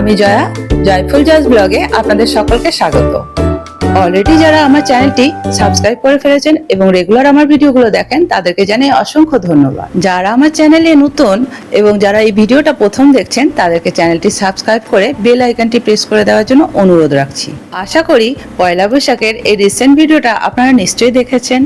আমি জয়া, জয়ফুল জাজ ব্লগে আপনাদের সকলকে স্বাগত। অলরেডি যারা আমার চ্যানেলটি সাবস্ক্রাইব করে ফেলেছেন এবং রেগুলার আমার ভিডিওগুলো দেখেন, তাদেরকে জানাই অসংখ্য ধন্যবাদ। যারা আমার চ্যানেলে নতুন এবং যারা এই ভিডিওটা প্রথম দেখছেন, তাদেরকে চ্যানেলটি সাবস্ক্রাইব করে বেল আইকনটি প্রেস করে দেওয়ার জন্য অনুরোধ রাখছি। আশা করি পয়লা বৈশাখের এই রিসেন্ট ভিডিওটা আপনারা নিশ্চয়ই দেখেছেন।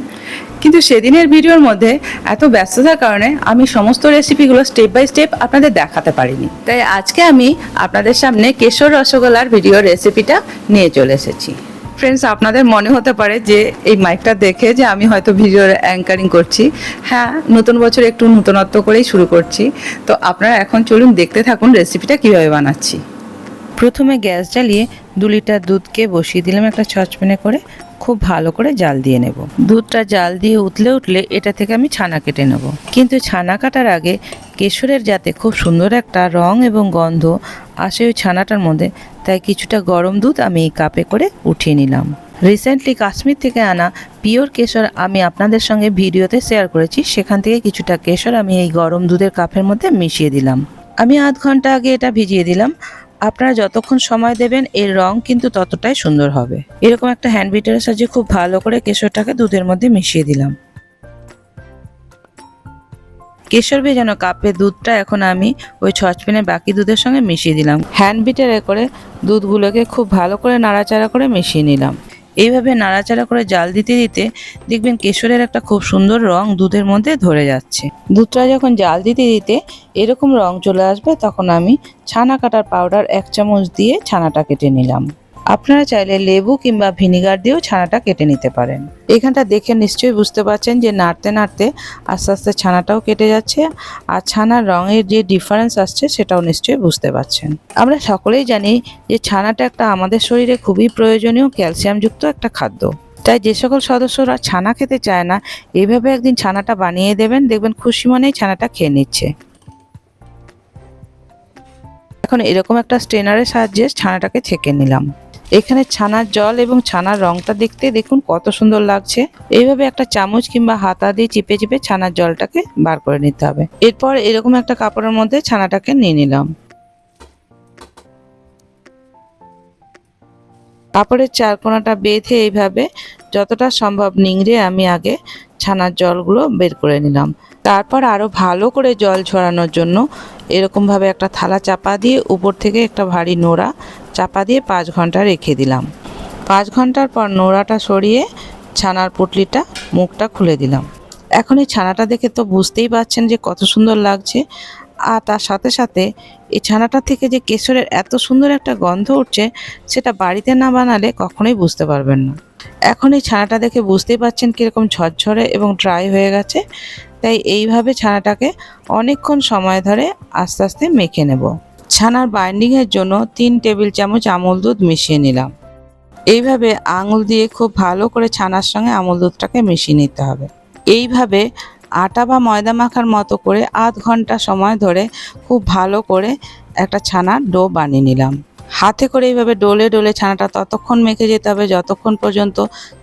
কিন্তু সেদিনের ভিডিওর মধ্যে এত ব্যস্ততার কারণে আমি সমস্ত রেসিপিগুলো স্টেপ বাই স্টেপ আপনাদের দেখাতে পারিনি। তাই আজকে আমি আপনাদের সামনে কেশর রসগোল্লার ভিডিও রেসিপিটা নিয়ে চলে এসেছি। ফ্রেন্ডস আপনাদের মনে হতে পারে যে এই মাইকটা দেখে যে আমি হয়তো ভিডিওর অ্যাঙ্কারিং করছি। হ্যাঁ নতুন বছর একটু নতুনত্ব করেই শুরু করছি। তো আপনারা এখন চলুন দেখতে থাকুন রেসিপিটা কীভাবে বানাচ্ছি। প্রথমে গ্যাস জ্বালিয়ে দু লিটার দুধকে বসিয়ে দিলাম একটা সসপ্যানে করে। খুব ভালো করে জাল দিয়ে নেব। দুধটা জাল দিয়ে উতলে উঠলে এটা থেকে আমি ছানা কেটে নেব। কিন্তু ছানা কাটার আগে কেশরের যাতে খুব সুন্দর একটা রং এবং গন্ধ আসে ওই ছানাটার মধ্যে, তাই কিছুটা গরম দুধ আমি এই কাপে করে উঠিয়ে নিলাম। রিসেন্টলি কাশ্মীর থেকে আনা পিওর কেশর আমি আপনাদের সঙ্গে ভিডিওতে শেয়ার করেছি। সেখান থেকে কিছুটা কেশর আমি এই গরম দুধের কাপের মধ্যে মিশিয়ে দিলাম। আমি আধ ঘণ্টা আগে এটা ভিজিয়ে দিলাম। আপনারা যতক্ষণ সময় দেবেন, এর রং কিন্তু ততটাই সুন্দর হবে। এরকম একটা হ্যান্ড বিটারের সাহায্যে খুব ভালো করে কেশরটাকে দুধের মধ্যে মিশিয়ে দিলাম। কেশর যেন কাপে দুধটা এখন আমি ওই ছচপেনে বাকি দুধের সঙ্গে মিশিয়ে দিলাম। হ্যান্ড বিটারে করে দুধগুলোকে খুব ভালো করে নাড়াচাড়া করে মিশিয়ে নিলাম। এইভাবে নাড়াচাড়া করে জাল দিতে দিতে দেখবেন কেশরের একটা খুব সুন্দর রং দুধের মধ্যে ধরে যাচ্ছে। দুধটা যখন জাল দিতে দিতে এরকম রং চলে আসবে, তখন আমি ছানা কাটার পাউডার এক চামচ দিয়ে ছানাটা কেটে নিলাম। আপনারা চাইলে লেবু কিংবা ভিনিগার দিয়েও ছানাটা কেটে নিতে পারেন। এখানটা দেখে নিশ্চয়ই বুঝতে পারছেন যে নাড়তে নাড়তে আস্তে আস্তে ছানাটাও কেটে যাচ্ছে আর ছানার রঙের যে ডিফারেন্স আসছে সেটাও নিশ্চয়ই বুঝতে পারছেন। আমরা সকলেই জানি যে ছানাটা একটা আমাদের শরীরে খুবই প্রয়োজনীয় ক্যালসিয়ামযুক্ত একটা খাদ্য। তাই যে সকল সদস্যরা ছানা খেতে চায় না এইভাবে একদিন ছানাটা বানিয়ে দেবেন, দেখবেন খুশি মনেই ছানাটা খেয়ে নিচ্ছে। এখন এরকম একটা স্ট্রেনারের সাহায্যে ছানাটাকে ছেঁকে নিলাম। এখানে ছানার জল এবং ছানার রংটা দেখতে দেখুন কত সুন্দর লাগছে। এইভাবে একটা চামচ কিংবা হাতা দিয়ে চিপে চিপে ছানার জলটাকে বার করে নিতে হবে। এরপর এরকম একটা কাপড়ের মধ্যে ছানাটাকে নিয়ে নিলাম। কাপড়ের চার কোনাটা বেঁধে এইভাবে যতটা সম্ভব নিংড়ে আমি আগে ছানার জলগুলো বের করে নিলাম। তারপর আরও ভালো করে জল ছড়ানোর জন্য এরকমভাবে একটা থালা চাপা দিয়ে উপর থেকে একটা ভারী নোড়া চাপা দিয়ে পাঁচ ঘণ্টা রেখে দিলাম। পাঁচ ঘণ্টার পর নোড়াটা সরিয়ে ছানার পুটলিটা, মুখটা খুলে দিলাম। এখন এই ছানাটা দেখে তো বুঝতেই পারছেন যে কত সুন্দর লাগছে। আর তার সাথে সাথে এই ছানাটা থেকে যে কেশরের এত সুন্দর একটা গন্ধ উঠছে, সেটা বাড়িতে না বানালে কখনোই বুঝতে পারবেন না। এখন এই ছানাটা দেখে বুঝতেই পারছেন কীরকম ঝরঝরে এবং ড্রাই হয়ে গেছে। তাই এইভাবে ছানাটাকে অনেকক্ষণ সময় ধরে আস্তে আস্তে মেখে নেব। ছানার বাইন্ডিংয়ের জন্য তিন টেবিল চামচ আমল দুধ মিশিয়ে নিলাম। এইভাবে আঙুল দিয়ে খুব ভালো করে ছানার সঙ্গে আমল দুধটাকে মিশিয়ে নিতে হবে। এইভাবে আটা বা ময়দা মাখার মতো করে আধ ঘণ্টা সময় ধরে খুব ভালো করে একটা ছানার ডো বানিয়ে নিলাম। হাতে করে এইভাবে ডোলে ডোলে ছানাটা ততক্ষণ মেখে যেতে হবে, যতক্ষণ পর্যন্ত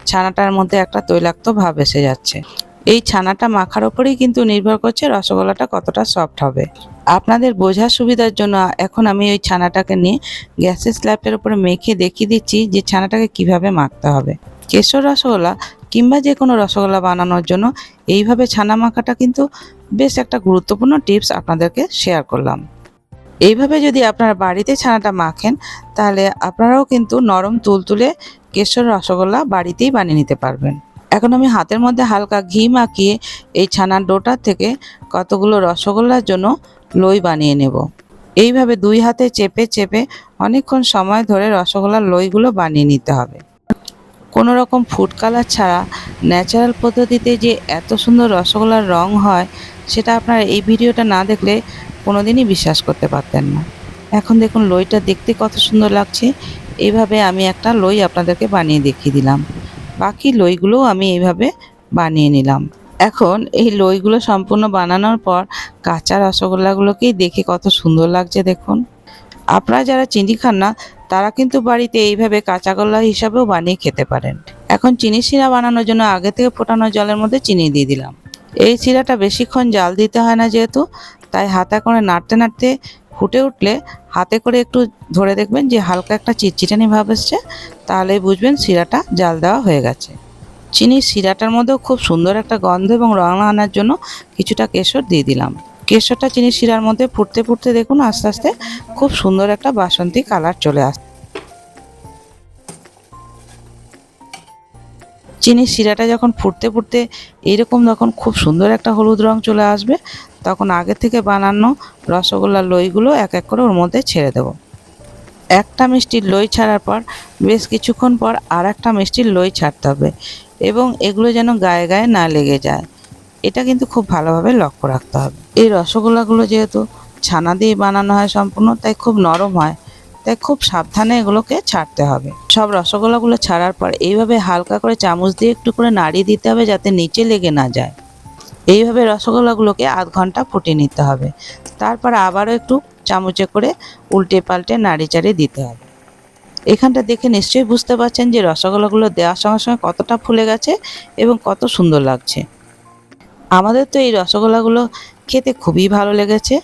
ছানাটার মধ্যে একটা তৈলাক্ত ভাব এসে যাচ্ছে। এই ছানাটা মাখার ওপরেই কিন্তু নির্ভর করছে রসগোল্লাটা কতটা সফট হবে। আপনাদের বোঝার সুবিধার জন্য এখন আমি ওই ছানাটাকে নিয়ে গ্যাসের স্ল্যাবটার উপরে মেখে দেখিয়ে দিচ্ছি যে ছানাটাকে কীভাবে মাখতে হবে। কেশর রসগোল্লা কিংবা যে কোনো রসগোল্লা বানানোর জন্য এইভাবে ছানা মাখাটা কিন্তু বেশ একটা গুরুত্বপূর্ণ টিপস আপনাদেরকে শেয়ার করলাম। এইভাবে যদি আপনারা বাড়িতে ছানাটা মাখেন, তাহলে আপনারাও কিন্তু নরম তুলতুলে কেশর রসগোল্লা বাড়িতেই বানিয়ে নিতে পারবেন। এখন আমি হাতের মধ্যে হালকা ঘি মাখিয়ে এই ছানার ডোটার থেকে কতগুলো রসগোল্লার জন্য লই বানিয়ে নেব। এইভাবে দুই হাতে চেপে চেপে অনেকক্ষণ সময় ধরে রসগোল্লার লইগুলো বানিয়ে নিতে হবে। কোনো রকম ফুড কালার ছাড়া ন্যাচারাল পদ্ধতিতে যে এত সুন্দর রসগোল্লার রং হয়, সেটা আপনারা এই ভিডিওটা না দেখলে কোনোদিনই বিশ্বাস করতে পারতেন না। এখন দেখুন লইটা দেখতে কত সুন্দর লাগছে। এইভাবে আমি একটা লই আপনাদেরকে বানিয়ে দেখিয়ে দিলাম। বাকি লইগুলোও আমি এইভাবে বানিয়ে নিলাম। এখন এই লইগুলো সম্পূর্ণ বানানোর পর কাঁচা রসগোল্লাগুলোকেই দেখে কত সুন্দর লাগছে দেখুন। আপনারা যারা চিনি খান না, তারা কিন্তু বাড়িতে এইভাবে কাঁচা গোল্লা হিসাবেও বানিয়ে খেতে পারেন। এখন চিনি শিরা বানানোর জন্য আগে থেকে ফোটানো জলের মধ্যে চিনি দিয়ে দিলাম। এই শিরাটা বেশিক্ষণ জাল দিতে হয় না যেহেতু, তাই হাতা করে নাড়তে নাড়তে ফুটে উঠলে হাতে করে একটু ধরে দেখবেন যে হালকা একটা চিটচিটানি ভাব এসছে তাহলে বুঝবেন শিরাটা জাল দেওয়া হয়ে গেছে। চিনি শিরাটার মধ্যেও খুব সুন্দর একটা গন্ধ এবং রং আনার জন্য কিছুটা কেশর দিয়ে দিলাম। কেশরটা চিনি শিরার মধ্যে ফুটতে ফুটতে দেখুন আস্তে আস্তে খুব সুন্দর একটা বাসন্তী কালার চলে আসছে চিনির শিরাটা যখন ফুটতে ফুটতে এইরকম যখন খুব সুন্দর একটা হলুদ রং চলে আসবে, তখন আগে থেকে বানানো রসগোল্লার লইগুলো এক এক করে ওর মধ্যে ছেড়ে দেবো। একটা মিষ্টির লই ছাড়ার পর বেশ কিছুক্ষণ পর আর একটা মিষ্টির লই ছাড়তে হবে এবং এগুলো যেন গায়ে গায়ে না লেগে যায়। এটা কিন্তু খুব ভালোভাবে লক্ষ্য রাখতে হবে। এই রসগোল্লাগুলো যেহেতু ছানা দিয়ে বানানো হয় সম্পূর্ণ, তাই খুব নরম হয়। তাই খুব সাবধানে এগুলোকে ছাড়তে হবে। সব রসগোল্লাগুলো ছাড়ার পর এইভাবে হালকা করে চামচ দিয়ে একটু করে নাড়িয়ে দিতে হবে যাতে নিচে লেগে না যায়। এইভাবে রসগোল্লাগুলোকে আধ ঘণ্টা ফুটিয়ে নিতে হবে। তারপর আবারও একটু চামচে করে উল্টে পাল্টে নাড়ি চাড়িয়ে দিতে হবে। এখানটা দেখে নিশ্চয়ই বুঝতে পারছেন যে রসগোল্লাগুলো দেওয়ার সঙ্গে সঙ্গে কতটা ফুলে গেছে এবং কত সুন্দর লাগছে। আমাদের তো এই রসগোল্লাগুলো খেতে খুবই ভালো লেগেছে।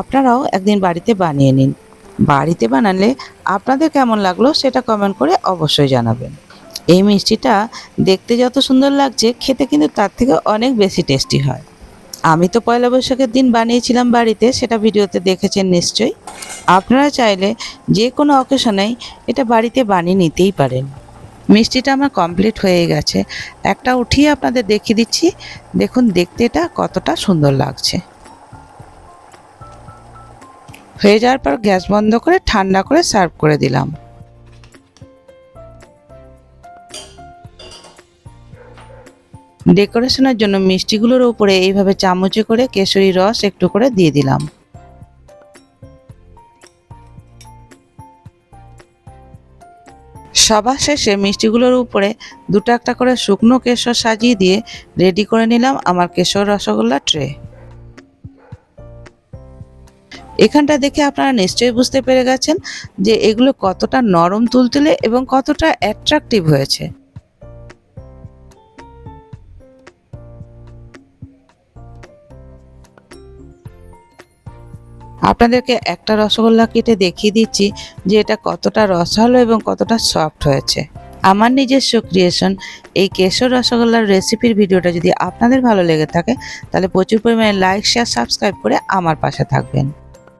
আপনারাও একদিন বাড়িতে বানিয়ে নিন। বাড়িতে বানালে আপনাদের কেমন লাগল সেটা কমেন্ট করে অবশ্যই জানাবেন। এই মিষ্টিটা দেখতে যত সুন্দর লাগছে, খেতে কিন্তু তার থেকে অনেক বেশি টেস্টি হয়। আমি তো পয়লা বৈশাখের দিন বানিয়েছিলাম বাড়িতে, সেটা ভিডিওতে দেখেছেন নিশ্চয়ই। আপনারা চাইলে যে কোনো অকেশনেই এটা বাড়িতে বানিয়ে নিতেই পারেন। মিষ্টিটা আমার কমপ্লিট হয়ে গেছে। একটা উঠিয়ে আপনাদের দেখিয়ে দিচ্ছি। দেখুন, দেখতে এটা কতটা সুন্দর লাগছে। হয়ে যাওয়ার পর গ্যাস বন্ধ করে ঠান্ডা করে সার্ভ করে দিলাম। ডেকোরেশনের জন্য মিষ্টিগুলোর উপরে এইভাবে চামচে করে কেশরী রস একটু করে দিয়ে দিলাম। সবার শেষে মিষ্টিগুলোর উপরে দুটো একটা করে শুকনো কেশর সাজিয়ে দিয়ে রেডি করে নিলাম আমার কেশর রসগোল্লা ট্রে। এখানটা দেখে আপনারা নিশ্চয়ই বুঝতে পেরে গেছেন যে এগুলো কতটা নরম তুলতুলে এবং কতটা অ্যাট্রাকটিভ হয়েছে। আপনাদেরকে একটা রসগোল্লা কেটে দেখিয়ে দিচ্ছি যে এটা কতটা রসালো এবং কতটা সফট হয়েছে। আমার নিজস্ব ক্রিয়েশন এই কেশর রসগোল্লার রেসিপির ভিডিওটা যদি আপনাদের ভালো লেগে থাকে, তাহলে প্রচুর পরিমাণে লাইক শেয়ার সাবস্ক্রাইব করে আমার পাশে থাকবেন।